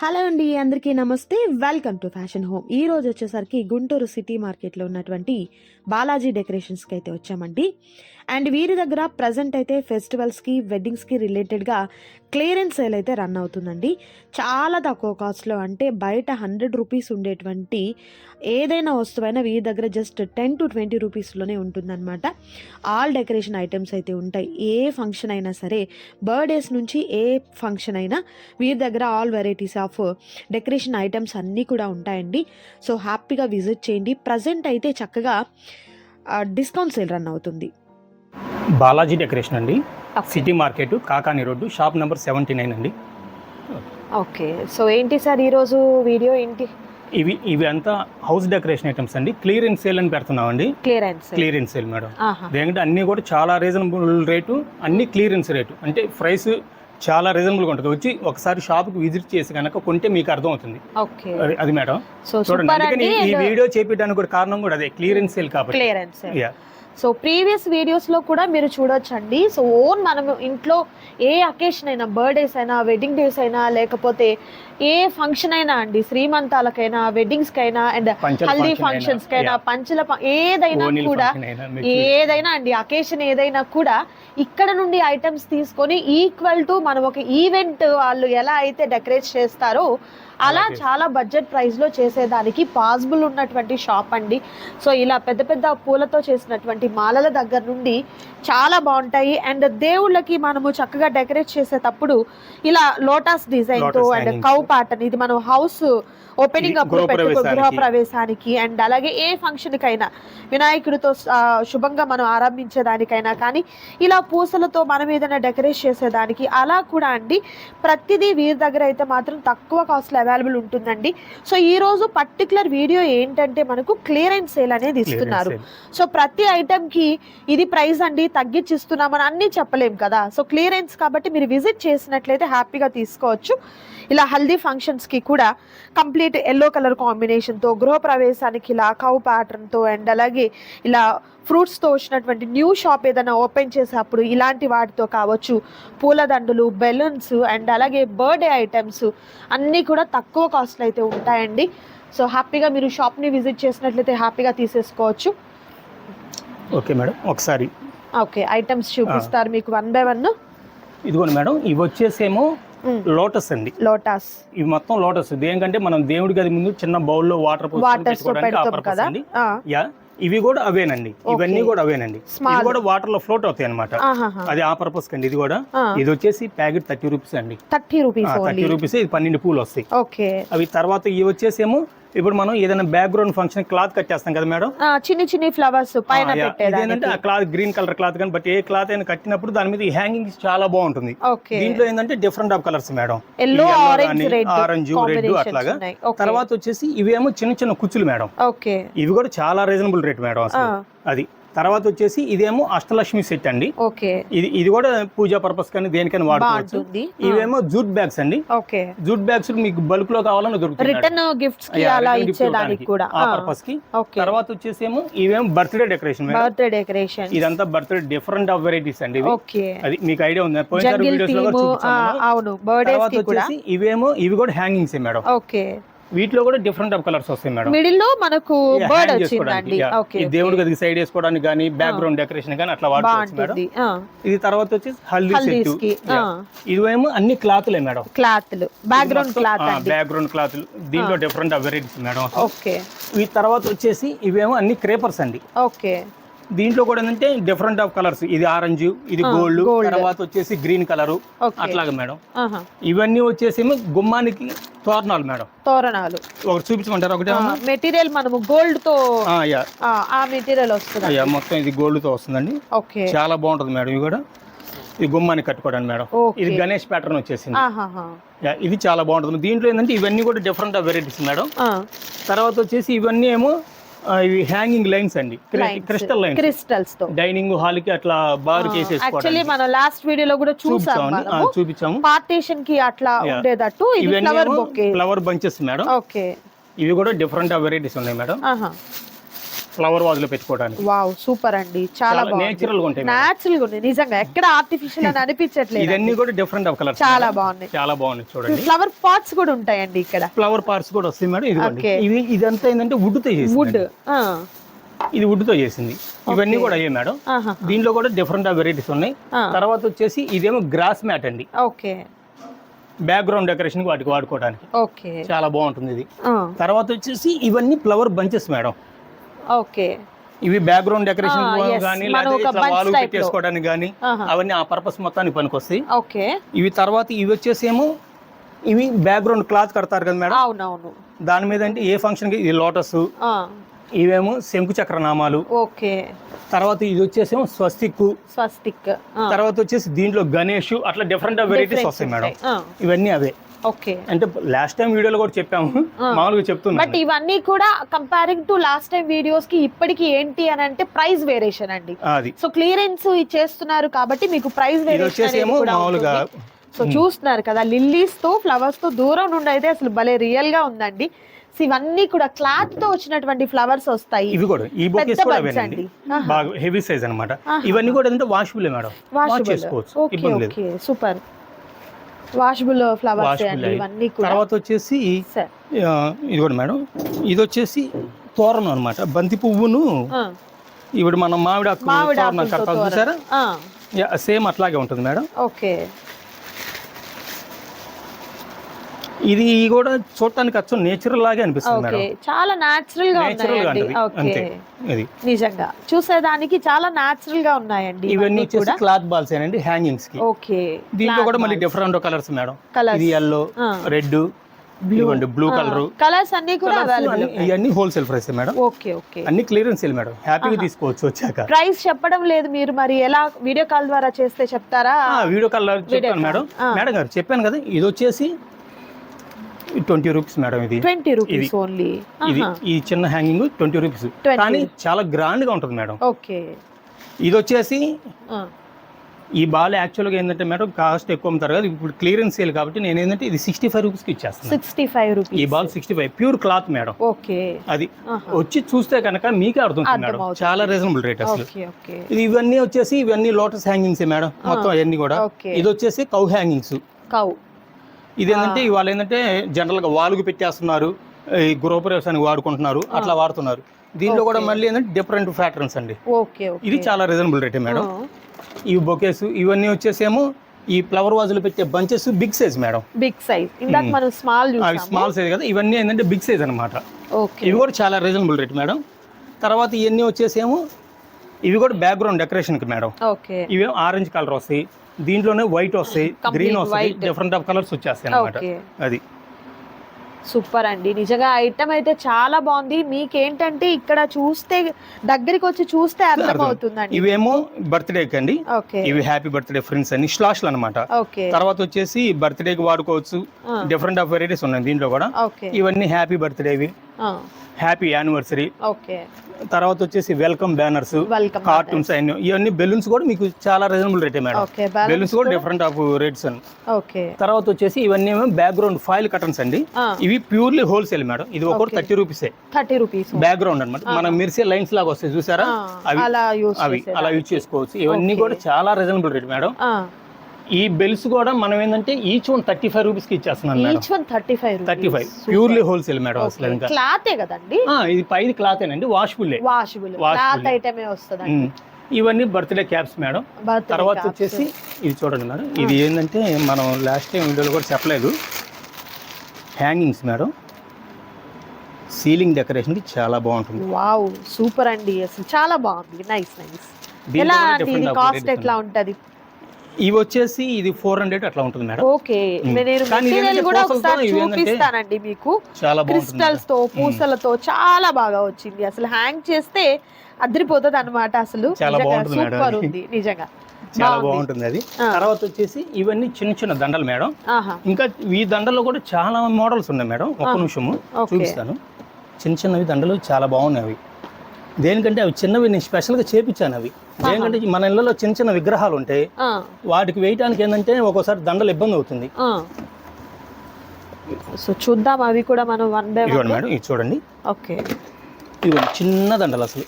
Hello అండి అందరికీ నమస్తే. Welcome to fashion home. ఈ రోజు వచ్చేసరికి గుంటూరు సిటీ మార్కెట్లో ఉన్నటువంటి బాలాజీ డెకరేషన్స్కి అయితే వచ్చామండి. అండ్ వీరి దగ్గర ప్రజెంట్ అయితే ఫెస్టివల్స్కి వెడ్డింగ్స్కి రిలేటెడ్గా క్లియరెన్స్ సేల్ అయితే రన్ అవుతుందండి. చాలా తక్కువ కాస్ట్లో అంటే బయట హండ్రెడ్ రూపీస్ ఉండేటువంటి ఏదైనా వస్తువైనా వీరి దగ్గర జస్ట్ టెన్ టు ట్వంటీ రూపీస్లోనే ఉంటుందన్నమాట. ఆల్ డెకరేషన్ ఐటమ్స్ అయితే ఉంటాయి. ఏ ఫంక్షన్ అయినా సరే బర్త్డేస్ నుంచి ఏ ఫంక్షన్ అయినా వీరి దగ్గర all varieties of decoration items అన్నీ కూడా ఉంటాయండి. సో హ్యాపీగా విజిట్ చేయండి. ప్రజెంట్ అయితే చక్కగా డిస్కౌంట్ సేల్ రన్ అవుతుంది. బాలాజీ డెకరేషన్ అండి. City market Kakani road shop number seventy nine అండి. ఓకే. సో ఏంటి సార్ ఈరోజు వీడియో ఏంటి? ఇవి ఇవి అంతా హౌస్ డెకరేషన్ ఐటమ్స్ అండి. క్లియరెన్స్ సేల్ అని పెడుతున్నామండి. Clearance clearance sale madam. ఎందుకంటే అన్నీ కూడా చాలా రీజనబుల్ రేటు అన్ని క్లియరెన్స్ రేటు. అంటే ప్రైస్ చాలా రీజనబుల్గా ఉంటుంది. వచ్చి ఒకసారి షాప్కి విజిట్ చేసి కనుక కొంటే మీకు అర్థమవుతుంది. ఓకే. అది- మేడం. చూడండి అందుకని అండి. ఈ వీడియో చేపించడానికి కూడా కారణం కూడా అదే క్లియరెన్స్ సేల్ కాబట్టి. సో ప్రీవియస్ వీడియోస్లో కూడా మీరు చూడొచ్చండి. సో ఓన్ మనం ఇంట్లో ఏ అకేషన్ అయినా బర్త్డేస్ అయినా వెడ్డింగ్ డేస్ అయినా లేకపోతే ఏ ఫంక్షన్ అయినా అండి శ్రీమంతాలకైనా వెడ్డింగ్స్కైనా అండ్ పంచల హల్దీ ఫంక్షన్స్ అయినా, కైనా. పంచల ఏదైనా కూడా ఏదైనా అండి అకేషన్ ఏదైనా కూడా ఇక్కడ నుండి ఐటమ్స్ తీసుకొని ఈక్వల్ టు మనం ఒక ఈవెంట్ వాళ్ళు ఎలా అయితే డెకరేట్ చేస్తారో అలా. చాలా బడ్జెట్ ప్రైస్లో చేసేదానికి పాసిబుల్ ఉన్నటువంటి షాప్ అండి సో ఇలా పెద్ద పెద్ద పూలతో చేసినటువంటి మాలల దగ్గర నుండి చాలా బాగుంటాయి అండ్ దేవుళ్ళకి మనము చక్కగా డెకరేట్ చేసేటప్పుడు ఇలా లోటస్ డిజైన్తో Lotus అండ్. కౌ పాటన్ ఇది మనం హౌస్ ఓపెనింగ్ అప్పుడు పెట్టుకో. గృహ ప్రవేశానికి అండ్ అలాగే ఏ ఫంక్షన్ కైనా వినాయకుడితో శుభంగా మనం ఆరంభించేదానికైనా కానీ ఇలా పూసలతో మనం ఏదైనా డెకరేట్ చేసేదానికి అలా కూడా అండి. ప్రతిదీ వీరి దగ్గర అయితే మాత్రం తక్కువ కాస్ట్లో అవైలబుల్ ఉంటుందండి. సో ఈ రోజు పర్టికులర్ వీడియో ఏంటంటే మనకు క్లియరెన్స్ సేల్ అనేది ఇస్తున్నారు. సో ప్రతి ఐటమ్కి ఇది ప్రైస్ అండి తగ్గించి ఇస్తున్నామని అన్ని చెప్పలేం కదా. సో క్లియరెన్స్ కాబట్టి మీరు విజిట్ చేసినట్లయితే హ్యాపీగా తీసుకోవచ్చు. ఇలా హల్దీ ఫంక్షన్స్కి కూడా కంప్లీట్ ఎల్లో కలర్ కాంబినేషన్తో గృహప్రవేశానికి ఇలా కౌ ప్యాటర్న్తో అండ్ అలాగే ఇలా ఫ్రూట్స్తో వచ్చినటువంటి న్యూ షాప్ ఏదైనా ఓపెన్ చేసేటప్పుడు ఇలాంటి వాటితో కావచ్చు పూలదండలు బెలూన్స్ అండ్ అలాగే బర్త్డే ఐటమ్స్ అన్నీ కూడా తక్కువ కాస్ట్లో అయితే ఉంటాయండి. సో హ్యాపీగా మీరు షాప్ని విజిట్ చేసినట్లయితే హ్యాపీగా తీసేసుకోవచ్చు. ఓకే మేడం ఒకసారి. ఓకే ఐటమ్స్ చూపిస్తారు మీకు వన్ బై వన్ ఇదిగోండి మేడం ఇవి వచ్చేసేమో లోటస్ అండి. లోటాస్. ఇవి మొత్తం లోటస్. దేనికంటే మనం దేవుడి గది ముందు చిన్న బౌల్లో వాటర్ యా. ఇవి కూడా అవేనండి. ఇవన్నీ కూడా అవేనండి. ఇవి కూడా వాటర్లో ఫ్లోట్ అవుతాయి అనమాట. అది ఆ పర్పస్ కండి. ఇది కూడా. ఇది వచ్చేసి ప్యాకెట్ థర్టీ రూపీస్ అండి. థర్టీ రూపీస్ థర్టీ రూపీస్ ఇది పన్నెండు పూలు వస్తాయి. ఓకే. అవి తర్వాత ఇవి వచ్చేసేమో ఇప్పుడు మనం ఏదైనా బ్యాక్గ్రౌండ్ ఫంక్షన్ క్లాత్ కట్టేస్తాం కదా మేడం? చిన్ని చిన్ని ఫ్లవర్స్ పైన ఇదేంటంటే ఆ క్లాత్ గ్రీన్ కలర్ క్లాత్ కానీ బట్ ఏ క్లాత్ అయినా కట్టినప్పుడు దాని మీద హ్యాంగింగ్ చాలా బాగుంటుంది. దీంట్లో ఏంటంటే different of colours madam. Yellow orange red అట్లాగా. తర్వాత వచ్చేసి ఇవేమో చిన్న చిన్న కుచ్చులు మేడం. ఇవి కూడా చాలా రీజనబుల్ రేట్ మేడం అది. తర్వాత వచ్చేసి ఇదేమో అష్టలక్ష్మి సెట్ అండి. ఓకే. ఇది ఇది కూడా పూజా పర్పస్ కానీ దేనికైనా వాడుకోవచ్చు. ఇవేమో జూట్ బ్యాగ్స్ అండి. ఓకే. జూట్ బ్యాగ్స్ మీకు బల్క్లో కావాలని దొరుకుతుంది మేడం. రిటర్న్ గిఫ్ట్స్కి యా, అలా return gift ఇచ్చేదానికి ఇవ్వడానికి. కూడా. ఆ పర్పస్కి. తర్వాత వచ్చేసేమో ఇవేమో బర్త్డే డెకరేషన్ బర్త్డే డెకరేషన్. ఇదంతా బర్త్డే డిఫరెంట్ ఆఫ్ వెరైటీస్ అండి ఓకే. అది మీకు ఐడియా ఉంది? పోయినసారి జంగిల్ వీడియోస్లో కూడా చూపించాను. అవును. బర్త్డేస్ తర్వాత వచ్చేసి ఇవేమో ఇవి కూడా హ్యాంగింగ్స్ మేడం. ఓకే. వీటిలో కూడా డిఫరెంట్ ఆఫ్ కలర్స్ వస్తాయి మేడం. మిడిల్లో మనకు బర్డ్ వచ్చిందండి. ఓకే ఈ దేవుడి గదికి సైడ్ వేసుకోవడానికి కానీ బ్యాక్గ్రౌండ్ డెకరేషన్ కానీ అట్లా వాడుకోవచ్చు మేడం. ఇది తర్వాత వచ్చేసి హల్దీ సెట్. ఇవేమో అన్ని క్లాత్లే మేడం. క్లాత్లు. బ్యాక్గ్రౌండ్ క్లాత్ అండి. బ్యాక్గ్రౌండ్ క్లాత్ దీంట్లో డిఫరెంట్ వెరైటీస్ మేడం. ఓకే ఈ తర్వాత వచ్చేసి ఇవేమో అన్ని క్రేపర్స్ అండి. ఓకే దీంట్లో కూడా ఏంటంటే డిఫరెంట్ ఆఫ్ కలర్స్ ఇది ఆరెంజ్ ఇది గోల్డ్. తర్వాత వచ్చేసి గ్రీన్ కలర్ అట్లాగా మేడం. ఇవన్నీ వచ్చేసి గుమ్మానికి తోరణాలు మేడం. తోరణాలు. ఒకటి చూపించమంటారు? ఒకటి మెటీరియల్ మనము గోల్డ్తో ఆ, మెటీరియల్ వస్తుంది. మొత్తం ఇది గోల్డ్తో వస్తుందండి. చాలా బాగుంటుంది మేడం ఇది కూడా. ఇది గుమ్మానికి కట్టుకోవడానికి మేడం. ఇది గణేష్ ప్యాటర్న్ వచ్చేసింది. ఇది చాలా బాగుంటుంది. దీంట్లో ఏంటంటే ఇవన్నీ కూడా డిఫరెంట్ వెరైటీస్ మేడం. తర్వాత వచ్చేసి ఇవన్నీ ఏమో ఇవి హ్యాంగింగ్ లైన్స్ అండి. క్రిస్టల్ లైన్స్ క్రిస్టల్స్తో. డైనింగ్ హాల్కి అట్లా బార్ యాక్చువల్లీ మనం లాస్ట్ వీడియోలో కూడా చూసాం చూపించాము. పార్టీషన్కి అట్లా. ఉండేటట్టు ఇవన్నీ flower bouquet flower bunches madam. Okay ఇవి కూడా డిఫరెంట్ వెరైటీస్ ఉన్నాయి మేడం. ఫ్లవర్ వాజ్లో పెట్టుకోవడానికి. వావ్ సూపర్ అండి. చాలా నేచురల్గా ఉంటాయి మేడం. న్యాచురల్గా ఉంది నిజంగా ఎక్కడ ఆర్టిఫిషియల్ అని అనిపించట్లేదు ఇవన్నీ కూడా డిఫరెంట్ ఆఫ్ కలర్స్ చాలా బాగున్నాయి. చాలా బాగున్నాయి చూడండి. ఫ్లవర్ పాట్స్ కూడా ఉంటాయండి ఇక్కడ. ఫ్లవర్ పార్ట్స్ కూడా వస్తాయి మేడం. Okay. ఇవి ఇదంతా ఏంటంటే వుడ్తో చేసింది వుడ్ ఇది వుడ్తో చేసింది. ఇవన్నీ కూడా అయ్యాయి మేడం. దీంట్లో కూడా డిఫరెంట్ ఆఫ్ వెరైటీస్ ఉన్నాయి. తర్వాత వచ్చేసి ఇదేమో గ్రాస్ మ్యాట్ అండి. ఓకే. బ్యాక్గ్రౌండ్ డెకరేషన్ వాటికి వాడుకోవడానికి. ఓకే. చాలా బాగుంటుంది ఇది. తర్వాత వచ్చేసి ఇవన్నీ ఫ్లవర్ బంచెస్ మేడం. ఓకే. ఇవి బ్యాక్గ్రౌండ్ డెకరేషన్. కానీ లేదా వాల్. పెట్టేసుకోవడానికి కానీ. అవన్నీ ఆ పర్పస్ మొత్తానికి పనికొస్తాయి. ఓకే. ఇవి తర్వాత ఇవి వచ్చేసేమో ఇవి బ్యాక్గ్రౌండ్ క్లాత్ కడతారు కదా మేడం? అవునవును. దాని మీద అంటే ఏ ఫంక్షన్కి? ఇది లోటస్ ఇవేమో శంకు చక్ర నామాలు. ఓకే. తర్వాత ఇది వచ్చేసేమో స్వస్తిక్. స్వస్తిక్. తర్వాత వచ్చేసి దీంట్లో గణేష్ అట్లా డిఫరెంట్ వెరైటీస్ వస్తాయి మేడం. ఇవన్నీ అవే. ఓకే. అంటే లాస్ట్ టైం వీడియోలో కూడా చెప్పాము. మామూలుగా చెప్తున్నాను. బట్ ఇవన్నీ కూడా కంపేరింగ్ టు లాస్ట్ టైం వీడియోస్కి ఇప్పటికి ఏంటి అని అంటే ప్రైస్ వేరియేషన్ అండి. అది. సో క్లియరెన్స్ చేస్తున్నారు కాబట్టి మీకు ప్రైస్ ఏమో మామూలుగా సో చూస్తున్నారు కదా లిల్లీస్తో ఫ్లవర్స్తో దూరం నుండి అయితే అసలు భలే రియల్గా ఉందండి. సో ఇవన్నీ కూడా క్లాత్తో వచ్చినటువంటి ఫ్లవర్స్ వస్తాయి. ఇవి కూడా ఈ బొకేస్ కూడా అవేనండి. బాగా హెవీ సైజ్ అన్నమాట. ఇవన్నీ కూడా ఏంటంటే వాషబుల్ మేడం? వాష్ చేసుకోవచ్చు ఇబ్బంది లేదు. సూపర్. వాషబుల్ ఫ్లవర్స్ ఇవన్నీ తర్వాత వచ్చేసి సరే ఆ, ఇది కూడా మేడం. ఇది వచ్చేసి తోరణం అన్నమాట. బంతి పువ్వును ఇప్పుడు మనం మామిడి ఆకు తోరణం. చూసారా? సేమ్ అట్లాగే ఉంటుంది మేడం. ఓకే. ఇది కూడా చూడటానికి అచ్చం నేచురల్ లాగే అనిపిస్తుంది మేడం. చాలా నాచురల్గా నేచురల్గా అంతే. ఇది. నిజంగా. చూసేదానికి చాలా నాచురల్గా ఉన్నాయండి ఇవన్నీ వచ్చేసి కూడా. క్లాత్ బాల్స్ ఏనండి హ్యాంగింగ్స్కి. ఓకే దీంట్లో కూడా మళ్ళీ డిఫరెంట్ కలర్స్ మేడం. ఇది ఎల్లో. రెడ్ ఇవ్వండి బ్లూ కలర్ కలర్స్ అన్ని కూడా అవైలబుల్ ఇవన్నీ wholesale price madam. Okay okay అన్ని క్లియరెన్స్ సేల్ మేడం. హ్యాపీగా తీసుకోవచ్చు వచ్చాక. ప్రైస్ చెప్పడం లేదు మీరు మరి. ఎలా వీడియో కాల్ ద్వారా చేస్తే చెప్తారా? వీడియో కాల్ చెప్పాను మేడం. మేడం గారు చెప్పాను కదా ఇది వచ్చేసి ట్వంటీ రూపీస్ మేడం ఇది. ట్వంటీ రూపీస్ ఓన్లీ ఇది ఈ చిన్న హ్యాంగింగ్ ట్వంటీ రూపీస్. 20. కానీ చాలా గ్రాండ్గా ఉంటుంది మేడం. ఓకే. ఇది వచ్చేసి ఈ బాల్ యాక్చువల్గా ఏంటంటే మేడం కాస్ట్ ఎక్కువ అమ్ముతారు కదా. ఇప్పుడు క్లియరెన్స్ సేల్ కాబట్టి నేను ఏంటంటే ఇది సిక్స్టీ ఫైవ్ రూపీస్కి ఇచ్చేస్తాను సిక్స్టీ ఫైవ్ ఈ rupees. Ball sixty five pure cloth madam. Okay. అది. వచ్చి చూస్తే కనుక మీకే అర్థమవుతుంది మేడం. చాలా రీజనబుల్ రేట్ అసలు. ఇది ఇవన్నీ వచ్చేసి ఇవన్నీ లోటస్ హ్యాంగింగ్స్ మేడం. మొత్తం అవన్నీ కూడా. ఇది వచ్చేసి కౌ హ్యాంగింగ్స్ కౌ ఇది ఏంటంటే ఇవాళ ఏంటంటే జనరల్గా వాలుగు పెట్టేస్తున్నారు ఈ గృహప్రవేశానికి వాడుకుంటున్నారు అట్లా వాడుతున్నారు. దీంట్లో కూడా మళ్ళీ ఏంటంటే డిఫరెంట్ ప్యాటర్న్స్ అండి. ఇది చాలా రీజనబుల్ రేటే మేడం. ఇవి బొకేస్ ఇవన్నీ వచ్చేసేమో ఈ ఫ్లవర్ వాజులు పెట్టే bunches big size madam. Big size ఇందాక మనం స్మాల్ స్మాల్ సైజ్ కదా ఇవన్నీ ఏంటంటే బిగ్ సైజ్ అనమాట ఓకే. ఇవి కూడా చాలా రీజనబుల్ రేట్ మేడం. తర్వాత ఇవన్నీ వచ్చేసేమో ఇవి కూడా బ్యాక్గ్రౌండ్ డెకరేషన్కి మేడం. ఓకే. ఇవి ఆరెంజ్ కలర్ వస్తాయి. దీంట్లోనే వైట్ వస్తాయి గ్రీన్ వస్తాయి. డిఫరెంట్ ఆఫ్ కలర్స్ వచ్చేస్తాయి అనమాట అది. సూపర్ అండి. నిజంగా ఐటమ్ అయితే చాలా బాగుంది. మీకేంటంటే ఇక్కడ చూస్తే దగ్గరికి వచ్చి చూస్తే అర్థమవుతుందండి. ఇవేమో బర్త్డేకి అండి. ఓకే ఇవి హ్యాపీ బర్త్డే ఫ్రెండ్స్ అని స్లాష్లు అనమాట తర్వాత వచ్చేసి బర్త్డేకి వాడుకోవచ్చు. ఆ. డిఫరెంట్ ఆఫ్ వెరైటీస్ ఉన్నాయి దీంట్లో కూడా. ఇవన్నీ హ్యాపీ బర్త్డేవి హ్యాపీ యానివర్సరీ. ఓకే. తర్వాత వచ్చేసి వెల్కమ్ బ్యానర్స్ కార్టూన్స్ అన్ని ఇవన్నీ బెలూన్స్ కూడా మీకు చాలా రీజనబుల్ రేటే మేడం. బెలూన్స్ కూడా డిఫరెంట్ ఆఫ్ రేట్స్ ఓకే. తర్వాత వచ్చేసి ఇవన్నీ బ్యాక్గ్రౌండ్ ఫైల్ కటన్స్ అండి. ఇవి ప్యూర్లీ హోల్సేల్ మేడం. ఇది ఒకటి థర్టీ రూపీసే థర్టీ రూపీస్. బ్యాక్గ్రౌండ్ అనమాట మనం మెరిసే లైన్స్ లాగా వస్తాయి చూసారా? అవి అవి అలా యూజ్ చేసుకోవచ్చు. ఇవన్నీ కూడా చాలా రీజనబుల్ రేట్ మేడం. ఈ బెల్స్ కూడా మనం ఏంటంటే ఈచ్ వన్ థర్టీ ఫైవ్ రూపీస్కి ఇచ్చేస్తున్నాను each one thirty five thirty five purely wholesale madam అసలు ఇంకా. క్లాతే కదండి? ఇది పైది క్లాత్ ఏనండి వాష్ఫుల్లే వాషబుల్ Washable. క్లాత్ ఐటమే వస్తుందండి. ఉమ్. ఇవన్నీ బర్త్డే క్యాప్స్ మేడం. తర్వాత. వచ్చేసి ఇది చూడండి మేడం. ఇది ఏంటంటే మనం లాస్ట్ టైం వీడియోలో కూడా చెప్పలేదు. Hangings madam. సీలింగ్ డెకరేషన్కి చాలా బాగుంటుంది. వావ్ సూపర్ అండి. అసలు చాలా బాగుంది. నైస్ నైస్ ఎలా కాస్ట్ ఎట్లా ఉంటది? ఇవి వచ్చేసి ఇది ఫోర్ హండ్రెడ్ అట్లా ఉంటుంది మేడం. ఓకే. నేను కూడా ఒకసారి చూపిస్తానండి మీకు. చాలా క్రిస్టల్స్తో పూసలతో చాలా బాగా వచ్చింది. అసలు హ్యాంగ్ చేస్తే అదిరిపోతుంది అనమాట అసలు. చాలా బాగుంటుంది సూపర్. ఉంది నిజంగా. చాలా. బాగుంటుంది అది. తర్వాత వచ్చేసి ఇవన్నీ చిన్న చిన్న దండలు మేడం. ఇంకా ఈ దండల్లో కూడా చాలా మోడల్స్ ఉన్నాయి మేడం. ఒక్క నిమిషము. చూపిస్తాను. చిన్న చిన్నవి దండలు చాలా బాగున్నాయి దేనికంటే అవి చిన్నవి నేను స్పెషల్గా చేపించాను అవి. దేనికంటే మన ఇళ్ళలో చిన్న చిన్న విగ్రహాలు ఉంటాయి వాటికి వేయడానికి ఏంటంటే ఒక్కోసారి దండలు ఇబ్బంది అవుతుంది. సో చూద్దాం అవి కూడా మనం వన్ బై మేడం ఇది చూడండి. ఓకే. ఇదిగోండి చిన్న దండలు అసలు.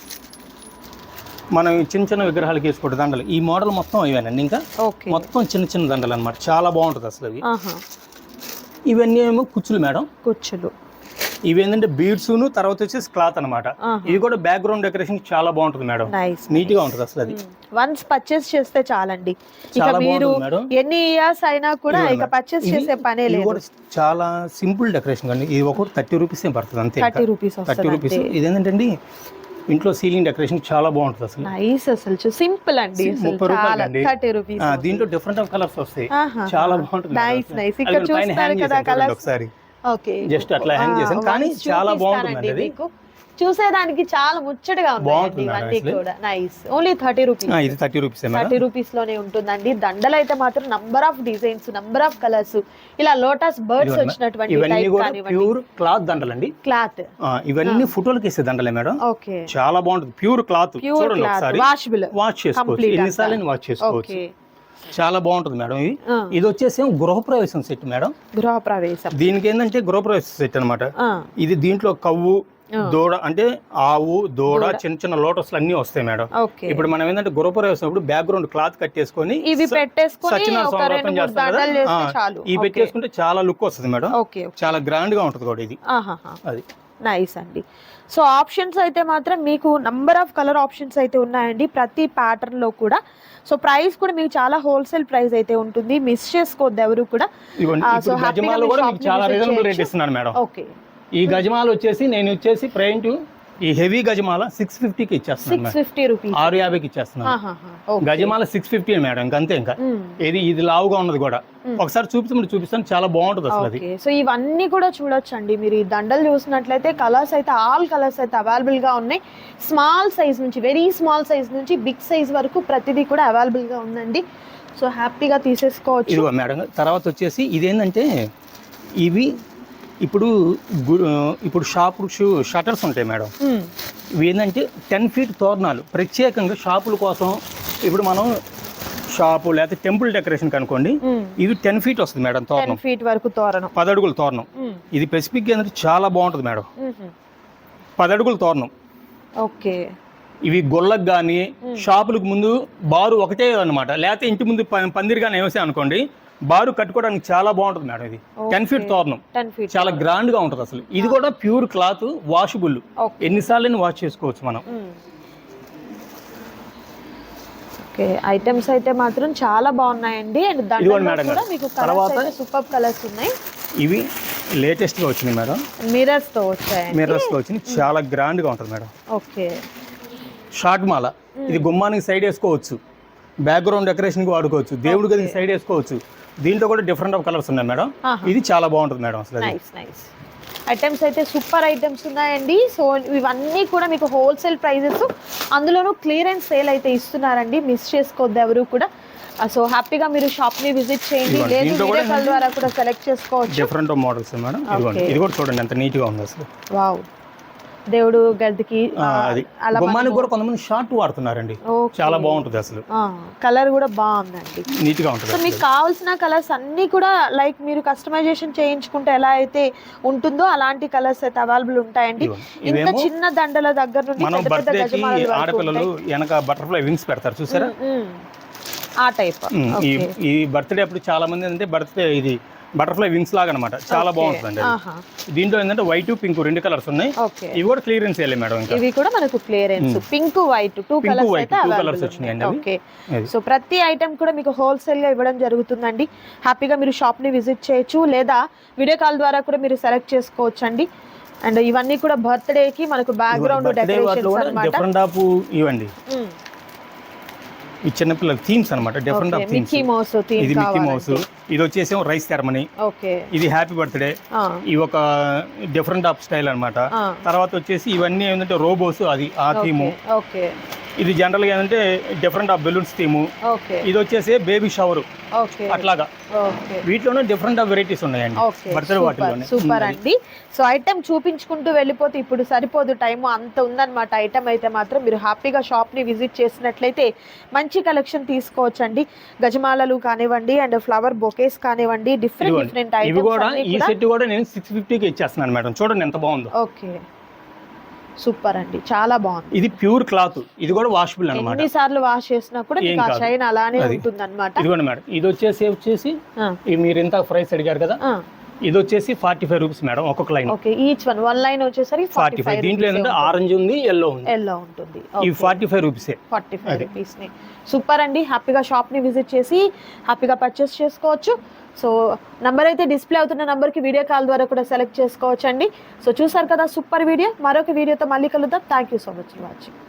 మనం ఈ చిన్న చిన్న విగ్రహాలకి వేసుకోవడం దండలు. ఈ మోడల్ మొత్తం ఇవేనండి ఇంకా? ఓకే. మొత్తం చిన్న చిన్న దండలు అనమాట చాలా బాగుంటుంది అసలు అవి. ఆహా. ఇవన్నీ ఏమో కుచ్చులు మేడం. కుచ్చులు. ఇవి ఏంటంటే బీడ్స్ను తర్వాత వచ్చేసి క్లాత్ అనమాట. ఇది కూడా బ్యాక్గ్రౌండ్ డెకరేషన్ చాలా బాగుంటుంది మేడం. నైస్ నీట్గా ఉంటుంది అసలు అది. వన్స్ పర్చేస్ చేస్తే చాలండి. ఇక మీరు. ఎన్ని ఇయర్స్ అయినా కూడా ఇక. పర్చేస్ చేసే పనే లేదు. కూడా చాలా సింపుల్ డెకరేషన్ అండి ఇది ఒకటి థర్టీ రూపీస్ ఏం పడుతుంది అంతే థర్టీ రూపీస్ థర్టీ వస్తుంది రూపీస్ ఇది ఏంటంటే అండి ఇంట్లో సీలింగ్ డెకరేషన్ చాలా బాగుంటుంది అసలు. నైస్ అసలు. సింపుల్ అండి ముప్పై రూపాయలు అండి. థర్టీ రూపీస్ దీంట్లో డిఫరెంట్ ఆఫ్ కలర్స్ వస్తాయి. చాలా బాగుంటుంది nice. అది ఇక్కడ hang కదా. ఒకసారి. ఓకే. Just అట్లా hang చేశాను. కానీ చాలా బాగుంటుందండి అది. చూసేదానికి చాలా ముచ్చటగా ఉంది బాగుంటుంది. కూడా. నైస్ ఓన్లీ థర్టీ రూపీస్ ఇది థర్టీ రూపీస్ థర్టీ రూపీస్లోనే ఉంటుందండి. దండలు అయితే మాత్రం number of designs number of colours ఇలా లోటస్ బర్డ్స్. వచ్చినటువంటి ప్యూర్ క్లాత్ దండలండి. క్లాత్ ఆ, ఇవన్నీ ఫోటోలకి వేసే దండలే మేడం. ఓకే. చాలా బాగుంటుంది. ప్యూర్ క్లాత్ ప్యూర్ చూడండి క్లాత్ ఒకసారి. వాషబుల్ వాష్ చేసుకోవచ్చు. ఎన్నిసార్లు వాష్ చేసుకోవచ్చు. ఓకే. చాలా బాగుంటుంది మేడం ఇది. ఇది వచ్చేసి గృహప్రవేశం సెట్ మేడం. గృహ ప్రవేశం దీనికి ఏంటంటే గృహప్రవేశం సెట్ అన్నమాట. ఆ, ఇది దీంట్లో కవ్వు. దూడ అంటే ఆవు దూడ చిన్న చిన్న లోటస్లు అన్ని వస్తాయి మేడం. ఇప్పుడు మనం ఏంటంటే గృహప్రవేశం అప్పుడు బ్యాక్గ్రౌండ్ క్లాత్ కట్టేసుకొని సత్యనారాయణ స్వామి చేస్తాం కదా ఈ పెట్టేసుకుంటే చాలా లుక్ వస్తుంది మేడం. చాలా గ్రాండ్గా ఉంటుంది కూడా ఇది. అది. నైస్ అండి. సో ఆప్షన్స్ అయితే మాత్రం మీకు నంబర్ ఆఫ్ కలర్ ఆప్షన్స్ అయితే ఉన్నాయండి ప్రతి ప్యాటర్న్లో కూడా. సో ప్రైస్ కూడా మీకు చాలా హోల్సేల్ ప్రైస్ అయితే ఉంటుంది. మిస్ చేసుకోవద్దు ఎవరు కూడా. ఇవ్వండి. ఆ, ఇప్పుడు so happy గా గజమాలు మీరు కూడా shop మీకు ని చాలా visit రీజనబుల్ రేట్ చేయొచ్చు. ఇస్తున్నాను మేడం. ఓకే ఈ గజమాలు వచ్చేసి నేను వచ్చేసి ప్రైంట్ ఈ హెవీ గజమాల సిక్స్ ఫిఫ్టీకి ఇచ్చేస్తున్నాను సిక్స్. ఫిఫ్టీ రూపీస్ ఆరు యాభైకి ఇచ్చేస్తున్నాను. గజమాల సిక్స్ ఫిఫ్టీ మేడం ఇంకంతే ఇంకా. ఇది ఇది లావుగా ఉన్నది కూడా. ఒకసారి చూపిస్తే చూపిస్తాను చాలా బాగుంటుంది అసలు అది. సో ఇవన్నీ కూడా చూడొచ్చు అండి మీరు. ఈ దండలు చూసినట్లయితే కలర్స్ అయితే ఆల్ కలర్స్ అయితే అవైలబుల్గా ఉన్నాయి. స్మాల్ సైజ్ నుంచి వెరీ స్మాల్ సైజ్ నుంచి బిగ్ సైజ్ వరకు ప్రతిదీ కూడా అవైలబుల్గా ఉందండి. సో హ్యాపీగా తీసేసుకోవచ్చు. మేడం తర్వాత వచ్చేసి ఇదేంటంటే ఇవి ఇప్పుడు ఇప్పుడు షాప్ షటర్స్ ఉంటాయి మేడం. ఇవి ఏంటంటే టెన్ ఫీట్ తోరణాలు. ప్రత్యేకంగా షాపుల కోసం ఇప్పుడు మనం షాపు లేకపోతే టెంపుల్ డెకరేషన్ అనుకోండి. ఇది టెన్ ఫీట్ వస్తుంది మేడం తోరణం. ఫీట్ వరకు తోరణం. పదడుగుల తోరణం. ఇది స్పెసిఫిక్ ఏంటంటే చాలా బాగుంటుంది మేడం. పదడుగుల తోరణం. ఓకే. ఇవి గొల్లకు కానీ షాపులకు ముందు బారు ఒకటే అన్నమాట. లేకపోతే ఇంటి ముందు ప- పందిరి కానీ వేసాం అనుకోండి బారు కట్టుకోవడానికి చాలా బాగుంటుంది మేడం ఇది. టెన్ ఫీట్ తోరణం. చాలా గ్రాండ్గా ఉంటుంది అసలు. ఇది కూడా ప్యూర్ క్లాత్ వాషబుల్ ఎన్నిసార్లు వాష్ చేసుకోవచ్చు మనం. ఓకే ఐటమ్స్ అయితే మాత్రం చాలా బాగున్నాయండి. అండ్ దాంట్లో. మీకు తర్వాత- సూపర్ కలర్స్ ఉన్నాయి. ఇవి లేటెస్ట్గా వచ్చినాయి మేడం. మిరర్స్తో వచ్చాయండి. మిర్రర్స్లో వచ్చినాయి. చాలా గ్రాండ్గా ఉంటుంది మేడం. ఓకే షార్ట్ మాల. ఇది గుమ్మానికి సైడ్ వేసుకోవచ్చు. బ్యాక్గ్రౌండ్ డెకరేషన్కి వాడుకోవచ్చు. దేవుడి గదికి సైడ్ వేసుకోవచ్చు. దీంట్లో కూడా డిఫరెంట్ ఆఫ్ కలర్స్ ఉన్నాయి మేడం. ఇది చాలా బాగుంటుంది మేడం అసలు అది. నైస్ నైస్ ఐటమ్స్ అయితే సూపర్ ఐటమ్స్ ఉన్నాయండి. సో ఇవన్నీ కూడా మీకు హోల్సేల్ ప్రైజెస్ అందులోనూ క్లియరెన్స్ సేల్ అయితే ఇస్తున్నారండి. మిస్ చేసుకోవద్దు ఎవరు కూడా. సో హ్యాపీగా మీరు షాప్ని విజిట్ చేయండి. లేదు వీడియో కాల్ ద్వారా కూడా సెలెక్ట్ చేసుకోవచ్చు. Different models madam. ఇది కూడా చూడండి ఎంత నీట్గా ఉంది అసలు. వావ్ దేవుడు గదికి అది. కూడా కొంతమంది షార్ట్ వాడుతున్నారండి. చాలా బాగుంటుంది అసలు. కలర్ కూడా బాగుందండి. నీట్గా ఉంటుంది సో మీకు కావాల్సిన కలర్స్ అన్నీ కూడా లైక్ మీరు కస్టమైజేషన్ చేయించుకుంటే ఎలా అయితే ఉంటుందో అలాంటి కలర్స్ అయితే అవైలబుల్ ఉంటాయండి. ఇవేమో చిన్న దండల దగ్గర నుండి మనం బర్త్డేకి ఆడపిల్లలు. వెనక బటర్ఫ్లై వింగ్స్ పెడతారు చూసారా. ఆ టైప్. ఈ బర్త్డే అప్పుడు చాలా మంది ఏంటంటే బర్త్డే ఇది బటర్ఫ్లై వింగ్స్ లాగా అనమాట చాలా బాగుంటుందండి. ఆహా. దీంట్లో ఏంటంటే వైట్ పింక్ రెండు కలర్స్ ఉన్నాయి. ఇవి కూడా క్లియరెన్స్ మేడం ఇవి కూడా మనకు clearance. Pink white two colours అయితే colours వచ్చినాయండి. ఓకే. సో ప్రతి ఐటెం కూడా మీకు హోల్సేల్గా ఇవ్వడం జరుగుతుందండి. హ్యాపీగా మీరు షాప్ని విజిట్ చేయొచ్చు లేదా వీడియో కాల్ ద్వారా కూడా మీరు సెలెక్ట్ చేసుకోవచ్చు అండి అండ్ ఇవన్నీ కూడా బర్త్డే కి మనకు బ్యాక్గ్రౌండ్ డెకరేషన్స్ అన్నమాట డిఫరెంట్ ఆఫ్ ఇవ్వండి ఈ చిన్నపిల్లల థీమ్స్ అనమాట different of themes Mickey Mouse ఇది మిక్కీ మౌస్ ఇది వచ్చేసి రైస్ సెరమనీ. ఇది హ్యాపీ బర్త్డే. ఇవి ఒక డిఫరెంట్ ఆఫ్ స్టైల్ అన్నమాట. ఆ. తర్వాత వచ్చేసి ఇవన్నీ ఏంటంటే రోబోస్ అది ఆ థీము. ఇది జనరల్గా ఏంటంటే డిఫరెంట్ ఆఫ్ బెలూన్స్ థీము. ఇది వచ్చేసి బేబీ షవర్. అట్లాగా. వీటిలోనే డిఫరెంట్ ఆఫ్ వెరైటీస్ ఉన్నాయండి. బర్త్డే వాటిలోనే. సూపర్ అండి. సో ఐటమ్ చూపించుకుంటూ వెళ్ళిపోతే ఇప్పుడు సరిపోదు టైం అంత ఉందన్నమాట ఐటమ్ అయితే మాత్రం. మీరు హ్యాపీగా షాప్ని విజిట్ చేసినట్లయితే మంచి కలెక్షన్ తీసుకోవచ్చండి. గజమాలలు కానివ్వండి అండ్ ఫ్లవర్ బొకేస్ కానివ్వండి డిఫరెంట్. డిఫరెంట్ ఇవి కూడా ఈ సెట్ కూడా నేను సిక్స్ ఫిఫ్టీకి ఇచ్చేస్తున్నాను మేడం. చూడండి ఎంత బాగుందో. ఓకే. సూపర్ అండి. చాలా బాగుంది. ఇది ప్యూర్ క్లాత్. ఇది కూడా వాషబుల్ అనమాట ఎన్ని సార్లు వాష్ చేసినా కూడా మీకు ఆ. షైన్ అలానే అది. ఉంటుంది అనమాట ఇదిగోండి మేడం. ఇది వచ్చేసి వచ్చేసి మీరు ఇంత ప్రైస్ అడిగారు కదా. ఇది వచ్చేసి ఫార్టీ ఫైవ్ రూపీస్ మేడం ఒక్కొక్క line. Okay each one one line వచ్చేసరికి ఫార్టీ ఫైవ్. దీంట్లో ఏంటంటే ఆరెంజ్ ఉంది ఎల్లో ఉంది. ఎల్లో ఉంటుంది. ఇవి ఫార్టీ ఫైవ్ రూపీసే ఫార్టీ ఫైవ్ రూపీస్ని సూపర్ అండి. హ్యాపీగా షాప్ని విజిట్ చేసి హ్యాపీగా పర్చేస్ చేసుకోవచ్చు. సో నంబర్ అయితే డిస్ప్లే అవుతున్న నంబర్కి వీడియో కాల్ ద్వారా కూడా సెలెక్ట్ చేసుకోవచ్చు అండి సో చూసారు కదా సూపర్ వీడియో మరొక వీడియోతో మళ్ళీ కలుద్దాం. Thank you so much for watching